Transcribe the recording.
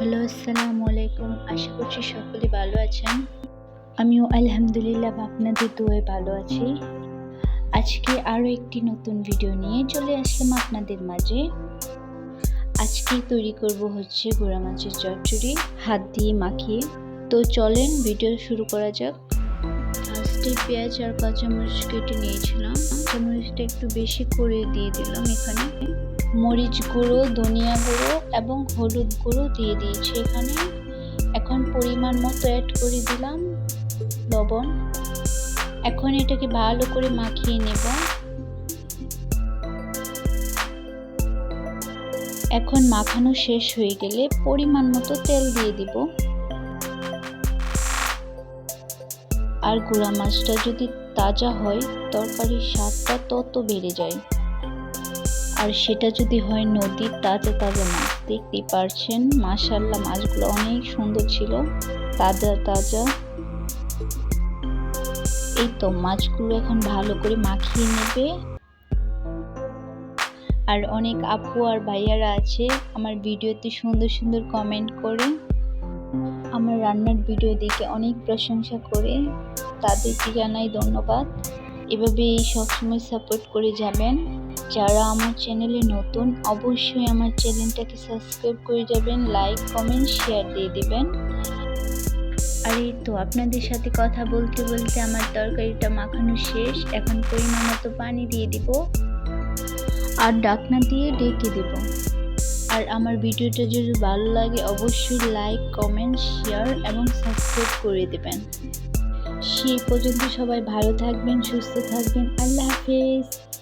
Hello, আসসালামু আলাইকুম। আশা করছি সকলে ভালো আছেন। আমিও আলহামদুলিল্লাহ আপনাদের দোয়ে ভালো আছি। আজকে আরও একটি নতুন ভিডিও নিয়ে চলে আসলাম আপনাদের মাঝে। আজকে তৈরি করব হচ্ছে গোড়া মাছের চচ্চড়ি। হাত দিয়ে মাখিয়ে। তো চলেন ভিডিও শুরু করা যাক। ফার্স্টে পেঁয়াজ আর কাঁচামরিচ কেটে নিয়েছিলাম। কাঁচামরিচটা একটু বেশি করে দিয়ে দিলাম এখানে। মরিচ গুঁড়ো, ধনিয়া গুঁড়ো এবং হলুদ গুঁড়ো দিয়ে দিয়েছি এখানে। এখন পরিমাণ মতো অ্যাড করে দিলাম লবণ। এখন এটাকে ভালো করে মাখিয়ে নেব। এখন মাখানো শেষ হয়ে গেলে পরিমাণ মতো তেল দিয়ে দিব। আর গুঁড়া মাছটা যদি তাজা হয়, তরকারির স্বাদটা তত বেড়ে যায়। আর সেটা যদি হয় নদীর তাজা তাজা মাছ দেখতেই পারছেন মাশাল্লাহ মাছগুলো অনেক সুন্দর ছিল। তাজা তাজা। এই তো, মাছগুলো এখন ভালো করে মাখিয়ে নেবে। আর অনেক আপু আর ভাইয়ারা আছে, আমার ভিডিওতে সুন্দর সুন্দর কমেন্ট করে। আমার রান্নার ভিডিও দেখে অনেক প্রশংসা করে। তাদেরকে জানাই ধন্যবাদ। এভাবেই সবসময় সাপোর্ট করে যাবেন। যারা আমার চ্যানেলে নতুন, অবশ্যই আমার চ্যানেলটাকে সাবস্ক্রাইব করে যাবেন, লাইক, কমেন্ট, শেয়ার দিয়ে দেবেন। আর এই তো আপনাদের সাথে কথা বলতে বলতে আমার তরকারিটা মাখানো শেষ। এখন পরিমাণ মতো পানি দিয়ে দিব। আর ডাকনা দিয়ে ডেকে দেব। আর আমার ভিডিওটা যদি ভালো লাগে, অবশ্যই লাইক, কমেন্ট, শেয়ার এবং সাবস্ক্রাইব করে দেবেন। সেই পর্যন্ত সবাই ভালো থাকবেন, সুস্থ থাকবেন। আল্লাহ হাফেজ।